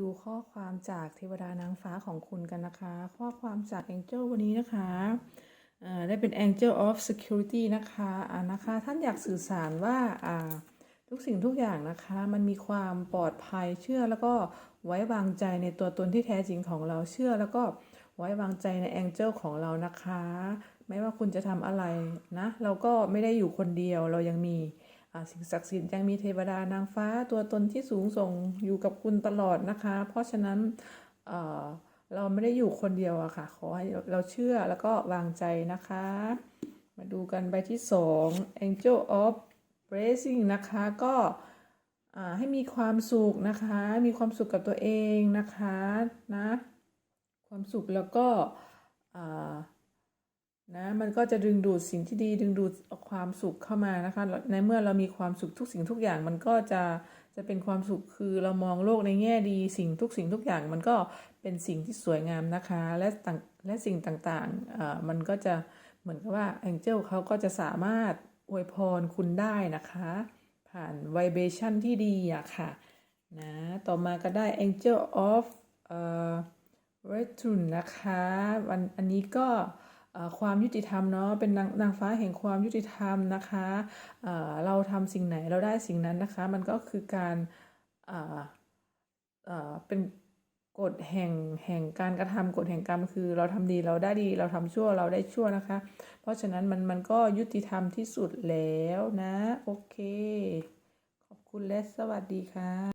ดูข้อความจากเทวดานางฟ้าของคุณกันนะคะ ข้อความจาก Angel วันนี้นะคะได้เป็น Angel of Security นะคะอ่านะคะ ท่านอยากสื่อสารว่าทุกสิ่งทุกอย่างนะคะ มันมีความปลอดภัยเชื่อแล้วก็ไว้วางใจในตัวตนที่แท้จริงของเราเชื่อ แล้วก็ไว้วางใจใน Angel ของเรานะคะ ไม่ว่าคุณจะทำอะไรนะ เราก็ไม่ได้อยู่คนเดียวเรายังมี สิ่งศักดิ์สิทธิ์ยังมีเทวดานางฟ้าตัวตนที่สูงส่งอยู่กับคุณตลอดนะคะ เพราะฉะนั้นเเราไม่ได้อยู่คนเดียวอะค่ะ ขอให้เราเชื่อแล้วก็วางใจนะคะ มาดูกันใบที่สอง Angel of Blessing นะคะก็ให้มีความสุขนะคะ มีความสุขกับตัวเองนะคะนะ ความสุขแล้วก็อ่า นะมันก็จะดึงดูดสิ่งที่ดี ดึงดูดความสุขเข้ามานะคะ ในเมื่อเรามีความสุขทุกสิ่งทุกอย่างมันก็จะจะเป็นความสุขคือเรามองโลกในแง่ดีสิ่งทุกสิ่งทุกอย่างมันก็เป็นสิ่งที่สวยงามนะคะ และต่างและสิ่งต่างๆอ่อมันก็จะเหมือนกับว่าแองเจิลเขาก็จะสามารถอวยพรคุณได้นะคะ ผ่านไวเบชั่นที่ดีอะค่ะนะต่อมาก็ได้ Angel of เอ่อเวทุนนะคะวันอันนี้ก็ ความยุติธรรมเนาะเป็นนางนางฟ้าแห่งความยุติธรรมนะคะเอ่อเราทำสิ่งไหนเราได้สิ่งนั้นนะคะ มันก็คือการเป็นกฎแห่งแห่งการกระทำกฎแห่งกรรมคือ เราทำดีเราได้ดีเราทำชั่วเราได้ชั่วนะคะ เพราะฉะนั้นมันมันก็ยุติธรรมที่สุดแล้วนะ โอเค ขอบคุณและสวัสดีค่ะ